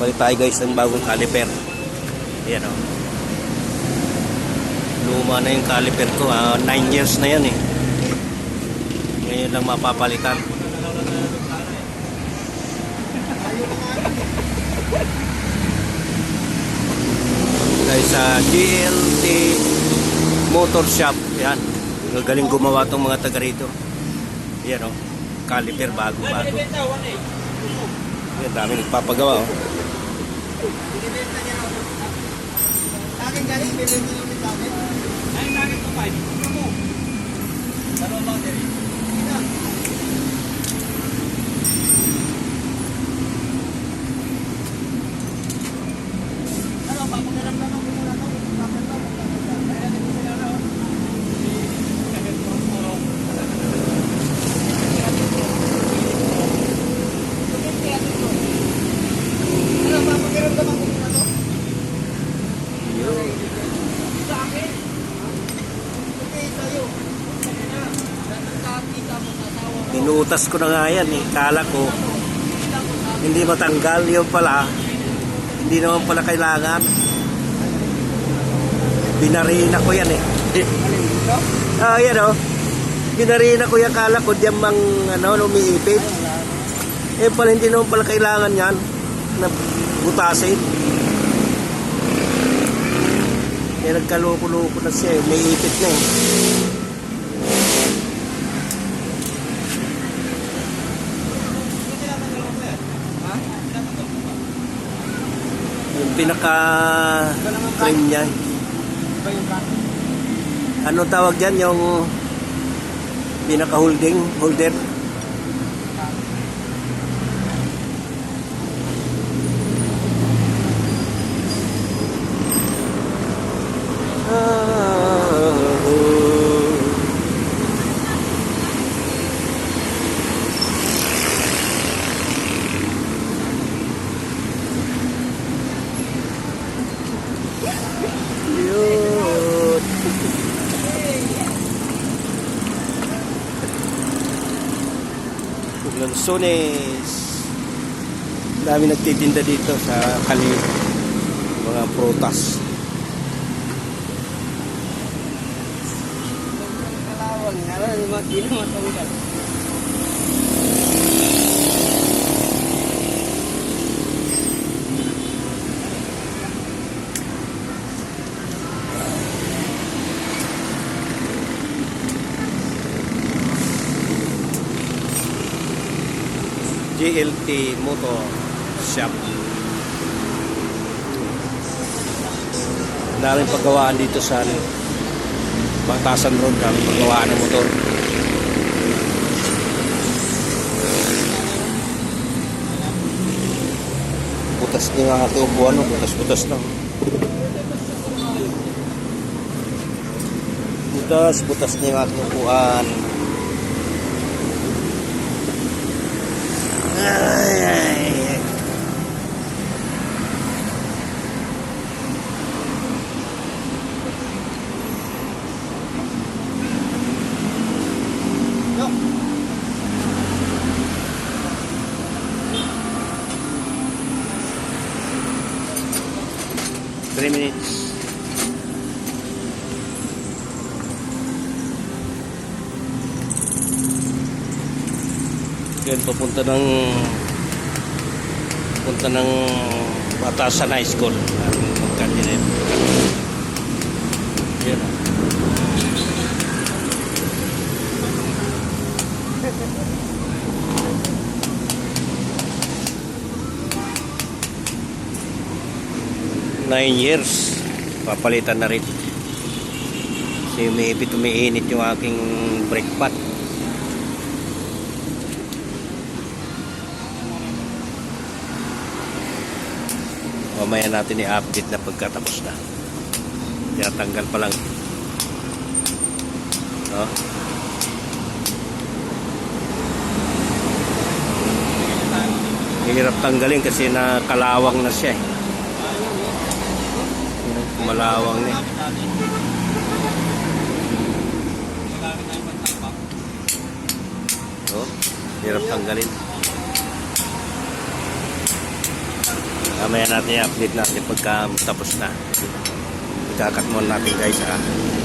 Balik tayo guys ng bagong caliper. Ayan o. Luma na yung caliper ko. 9 years na yan eh. Ngayon lang mapapalitan. Guys, sa GLT Motor Shop. Yan. Galing gumawa tong mga taga rito. Yan o. Caliper bago-bago. Yan, dami nagpapagawa oh. Galing, bilhin nyo yung sa akin. Ay, bakit ko pa? Ano mo? Dalawang battery. Ina. Ano, papakiramdaman ko muna to. Papakiramdaman ko muna. Kaya natin ko sila raw. Ano, papakiramdaman ko muna to? Sa akin. Okay, sa'yo. Nakakita mo sa asawa mo. Inuutas ko na nga yan eh. Kala ko hindi matanggal yun pala. Hindi naman pala kailangan. Binarina ko yan eh. Ah, yan oh. Binarina ko yan. Kala ko diyan mang ano, umiipit. Eh pala hindi naman pala kailangan yan na butasin. Eh nagkaloko-loko na siya eh. May ipit na eh. Yung pinaka frame niya. Ano tawag dyan? Yung pinaka holding, holder. Lansones. Dami nagtitinda dito sa kali mga prutas. Kalawang nga lang, hindi na matanggal. GLT Motor Shop. Daming paggawaan dito sa ano, Batasan Road, daming paggawaan ng motor. Butas na nga ito buwan, butas-butas na. Butas, butas na nga ito. 3 minutes. Yan, papunta ng punta ng Batasan High School. Ang kandidat. Yan. Nine years. Papalitan na rin. Kasi maybe tumiinit yung aking brake pad. Mamaya natin i-update na pagkatapos na tinatanggal pa lang no? hirap tanggalin kasi nakalawang na siya eh. malawang na eh. Oh, hirap tanggalin Mamaya natin i-update natin pagka tapos na. Ikakat muna natin guys ah.